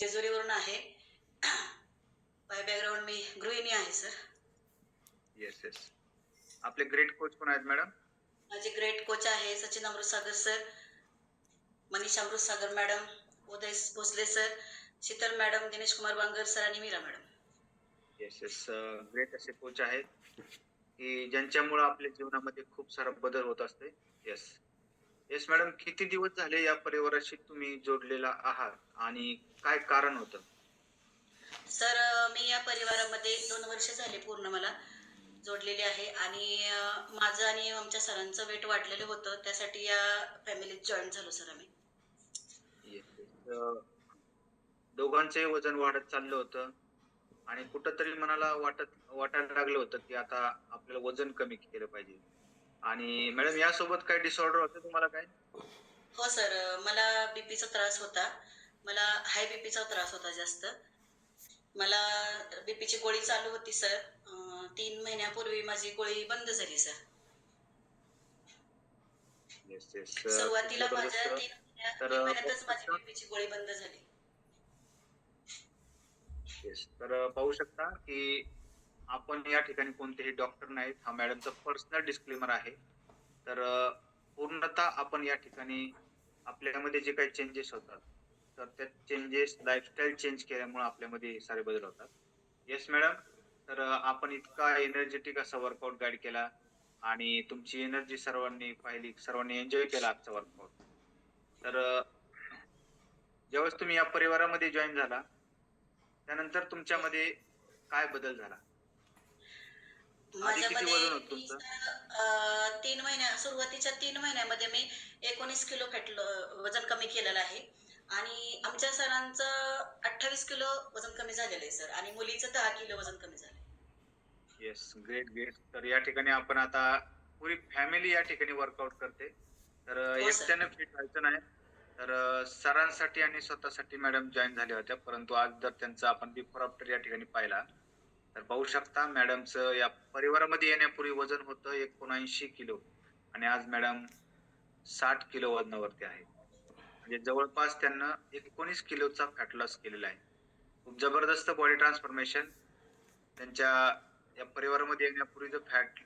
जेजुरीवरून आहे. By background मी गृहिणी आहे सर येस येस आपले ग्रेट कोच कोण आहेत मॅडम माझे ग्रेट कोच आहे Sachin Amritsagar sir Manish Amritsagar madam Uday Bhosale sir Sheetal madam Dinesh Kumar Bangar sir आणि Meera madam yes yes great असे कोच आहेत. की ज्यांच्यामुळे आपल्या जीवनामध्ये खूप सारा बदल होत असते. येस येस मॅडम किती दिवस झाले या परिवाराशी तुम्ही जोडलेला आहात आणि काय कारण होतं? सर मी या परिवारामध्ये दोन वर्ष झाले पूर्ण मला जोडलेले आहे आणि माझं आणि आमच्या सरांचं वेट वाढलेलं होतं. त्यासाठी या फॅमिलीत जॉईन झालो सर आम्ही. दोघांचंही वजन वाढत चाललं होतं आणि कुठंतरी मनाला वाटत वाटायला लागलं होतं की आता आपल्याला वजन कमी केलं पाहिजे. आणि मॅडम यासोबत काय डिसऑर्डर होतं तुम्हाला काय हो सर मला बीपीचा त्रास होता. मला हाय बीपीचा त्रास होता जास्त. मला बीपीची गोळी चालू होती सर अ, तीन महिन्यापूर्वी माझी गोळी बंद झाली सर येस येस सुरुवातीला माझ्या तीन महिन्या- तर, तीन महिन्यातच माझी बीपीची गोळी बंद झाली. येस तर पाहू शकता की आपण या ठिकाणी कोणतेही डॉक्टर नाहीत. हा मॅडमचा पर्सनल डिस्क्लेमर आहे. तर पूर्णतः आपण या ठिकाणी आपल्यामध्ये जे काही चेंजेस होतात तर त्या चेंजेस लाईफस्टाईल चेंज केल्यामुळे आपल्यामध्ये सारे बदल होतात. येस मॅडम तर आपण इतका एनर्जेटिक असा वर्कआउट गाईड केला आणि तुमची एनर्जी सर्वांनी पाहिली सर्वांनी एन्जॉय केला आजचा वर्कआउट तर ज्यावेळेस तुम्ही या परिवारामध्ये जॉईन झाला त्यानंतर तुमच्यामध्ये काय बदल झाला? आधी किती माझ्यामध्ये वजन होतं तुमचं? अ, तीन महिन्या सुरुवातीच्या तीन महिन्यामध्ये मी एकोणीस किलो फॅट वजन कमी केलेलं आहे. आणि आमच्या सरांचं अठ्ठावीस किलो वजन कमी झालेलं आहे सर. आणि मुलीचं दहा किलो वजन कमी झालं येस ग्रेट ग्रेट तर या ठिकाणी आपण आता पुरी फॅमिली या ठिकाणी वर्कआउट करते. तर हो, sir. एकट्याने फिट व्हायचं नाही. तर अं, सरांसाठी आणि स्वतःसाठी मॅडम जॉईन झाल्या होत्या. परंतु आज जर त्यांचा आपण बिफोर आफ्टर या ठिकाणी पाहिला तर पाहू शकता मॅडमचं या परिवारामध्ये येण्यापूर्वी वजन होतं एकोणऐंशी किलो आणि आज मॅडम साठ किलो वजनावरती आहे. म्हणजे जवळपास त्यांना एकोणीस किलोचा फॅट लॉस केलेला आहे. खूप जबरदस्त बॉडी ट्रान्सफॉर्मेशन त्यांच्या या परिवारामध्ये येण्यापूर्वी जर फॅट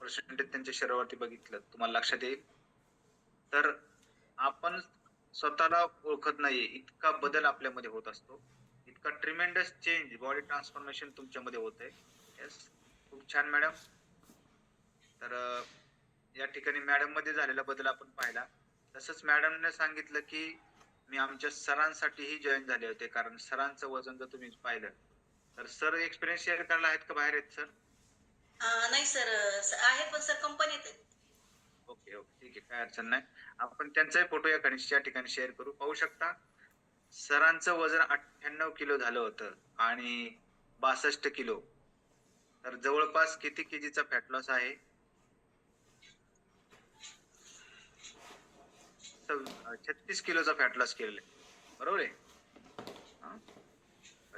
पर्सेंटेज त्यांच्या शरीरावरती बघितलं तुम्हाला लक्षात येईल. तर आपण स्वतःला ओळखत नाही इतका बदल आपल्यामध्ये होत असतो. इतका ट्रिमेंडस चेंज बॉडी ट्रान्सफॉर्मेशन तुमच्यामध्ये होत आहे येस खूप छान मॅडम तर या ठिकाणी मॅडममध्ये झालेला बदल आपण पाहिला. तसंच मॅडमने सांगितलं की मी आमच्या सरांसाठीही जॉईन झाले होते. कारण सरांचं वजन जर तुम्ही पाहिलं तर सर एक्सपिरियन्स शेअर करायला आहेत का बाहेर आहेत सर? नाही सर आहे पण सर कंपनीत ओके ओके ठीक आहे काय अडचण नाही. आपण त्यांचाही फोटो या ठिकाणी शेअर करू. पाहू शकता. सरांचं वजन अठ्ठ्याण्णव किलो झालं होतं आणि बासष्ट किलो. तर जवळपास किती केजीचा फॅट लॉस आहे? छत्तीस किलोचा फॅट लॉस केलेला आहे. बरोबर आहे?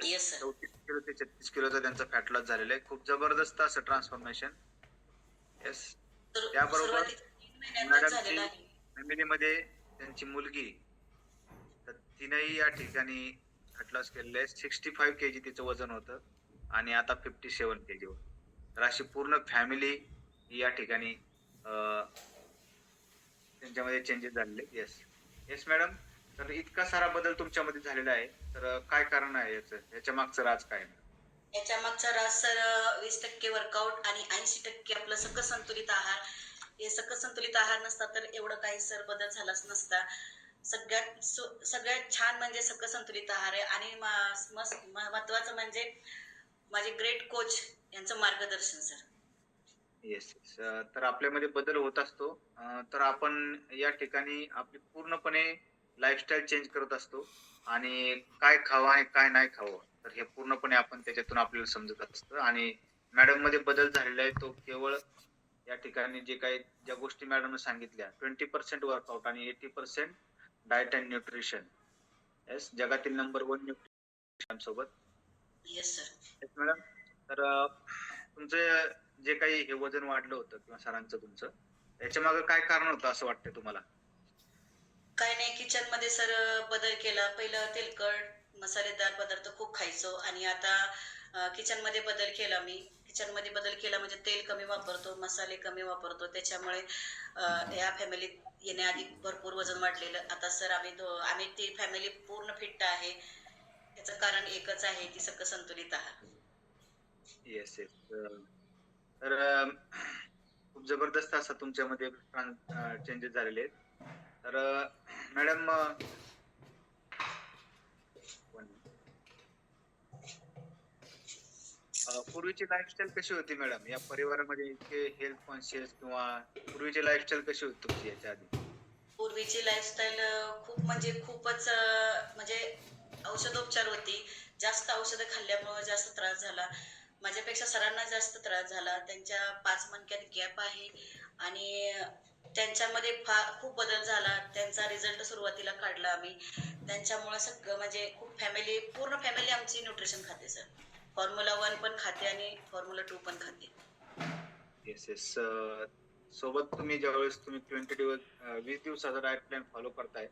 येस सर चौतीस किलो ते छत्तीस किलोचा त्यांचा फॅट लॉस झालेला आहे. खूप जबरदस्त असं ट्रान्सफॉर्मेशन येस त्याबरोबर आहे. फॅमिलीमध्ये त्यांची मुलगी तर तिनेही या ठिकाणी फॅट लॉस केलेलं आहे सिक्स्टी फाईव्ह के जी तिचं वजन होतं आणि आता फिफ्टी सेवन के जीवर तर अशी पूर्ण फॅमिली या ठिकाणी त्यांच्यामध्ये चेंजेस झालेले येस येस मॅडम तर इतका सारा बदल तुमच्यामध्ये झालेला आहे. तर काय कारण आहे याचं? याच्या मागचं राज काय याच्या मागचा रास सर वीस टक्के वर्कआउट आणि ऐंशी टक्के आपलं सकस संतुलित आहार. हे सकस संतुलित आहार नसता तर एवढं काही सर बदल झालाच नसता. सगळ्यात सगळ्यात छान म्हणजे सगळं संतुलित आहार आहे. आणि म- महत्वाचं म्हणजे माझे ग्रेट कोच यांचं मार्गदर्शन सर येस येस तर आपल्यामध्ये बदल होत असतो. तर आपण या ठिकाणी आपली पूर्णपणे लाईफस्टाईल चेंज करत असतो. आणि काय खावं आणि काय नाही खावं तर हे पूर्णपणे आपण त्याच्यातून आपल्याला समजत असतं. आणि मॅडममध्ये बदल झालेला आहे तो केवळ या ठिकाणी जे काही ज्या गोष्टी मॅडमने सांगितल्या ट्वेंटी पर्सेंट वर्कआउट आणि eighty percent diet and nutrition. Yes जगातील नंबर वन न्यूट्रिशन सोबत. येस सर येस मॅडम तर तुमचं जे काही हे वजन वाढलं होतं किंवा सरांचं तुमचं याच्या मागे काय कारण होतं असं वाटतंय तुम्हाला? काय नाही किचनमध्ये सर बदल केला. पहिलं तेलकट मसालेदार पदार्थ खूप खायचो. आणि आता किचनमध्ये बदल केला मी. किचनमध्ये बदल केला म्हणजे तेल कमी वापरतो मसाले कमी वापरतो. त्याच्यामुळे या फॅमिलीत येण्याआधी भरपूर वजन वाढलेलं. आता सर आम्ही आम्ही ती फॅमिली पूर्ण फिट्ट आहे. त्याचं कारण एकच आहे की सगळं संतुलित आहार. येस येस तर खूप जबरदस्त असा तुमच्यामध्ये चेंजेस झालेले आहेत. तर मॅडम पूर्वीची लाईफस्टाईल कशी होती मॅडम या परिवारामध्ये इतके हेल्थ कॉन्शियस किंवा पूर्वीची लाईफस्टाईल कशी होती तुमची याच्या आधी? पूर्वीची लाईफस्टाईल खूप म्हणजे खूपच म्हणजे औषधोपचार होती. जास्त औषधं खाल्ल्यामुळे जास्त त्रास झाला. माझ्यापेक्षा सरांना जास्त त्रास झाला. त्यांच्या पाच मणक्यात गॅप आहे आणि त्यांच्यामध्ये फार खूप बदल झाला. त्यांचा रिझल्ट सुरुवातीला काढला आम्ही. त्यांच्यामुळे सगळं म्हणजे खूप फॅमिली पूर्ण फॅमिली आमची न्यूट्रिशन खाते सर फॉर्म्युला वन पण खाते आणि फॉर्म्युला टू पण खाते. येस येस uh, सोबत तुम्ही ज्यावेळेस तुम्ही ट्वेंटी दिवस uh, वीस दिवसाचा डायट प्लॅन फॉलो करताय